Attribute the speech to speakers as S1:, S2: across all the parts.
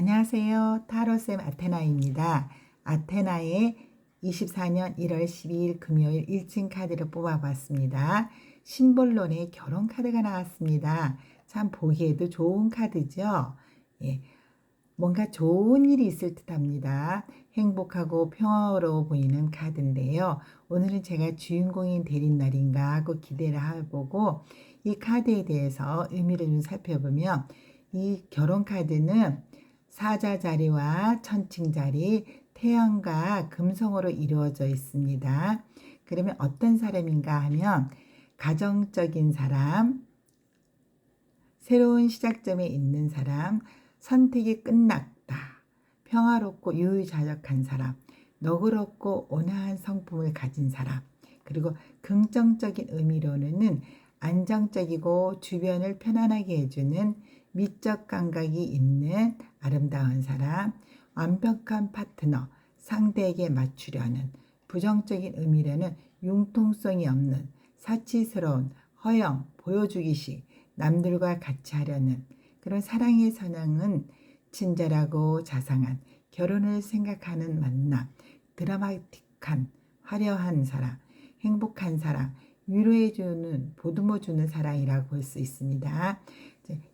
S1: 안녕하세요. 타로쌤 아테나입니다. 아테나의 24년 1월 12일 금요일 1층 카드를 뽑아봤습니다. 심볼론의 결혼 카드가 나왔습니다. 참 보기에도 좋은 카드죠. 예. 뭔가 좋은 일이 있을 듯 합니다. 행복하고 평화로워 보이는 카드인데요. 오늘은 제가 주인공이 되는 날인가 하고 기대를 해보고 이 카드에 대해서 의미를 좀 살펴보면 이 결혼 카드는 사자 자리와 천칭 자리, 태양과 금성으로 이루어져 있습니다. 그러면 어떤 사람인가 하면 가정적인 사람, 새로운 시작점에 있는 사람, 선택이 끝났다. 평화롭고 유유자적한 사람, 너그럽고 온화한 성품을 가진 사람, 그리고 긍정적인 의미로는 안정적이고 주변을 편안하게 해주는 미적 감각이 있는 아름다운 사람, 완벽한 파트너, 상대에게 맞추려는 부정적인 의미로는 융통성이 없는 사치스러운 허영, 보여주기식, 남들과 같이 하려는 그런 사랑의 선양은 친절하고 자상한 결혼을 생각하는 만남, 드라마틱한 화려한 사랑, 행복한 사랑, 위로해주는 보듬어주는 사랑이라고 볼 수 있습니다.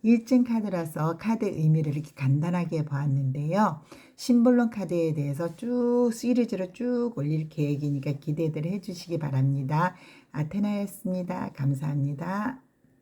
S1: 1층 카드라서 카드 의미를 이렇게 간단하게 보았는데요. 심볼론 카드에 대해서 쭉 시리즈로 쭉 올릴 계획이니까 기대들 해주시기 바랍니다. 아테나였습니다. 감사합니다.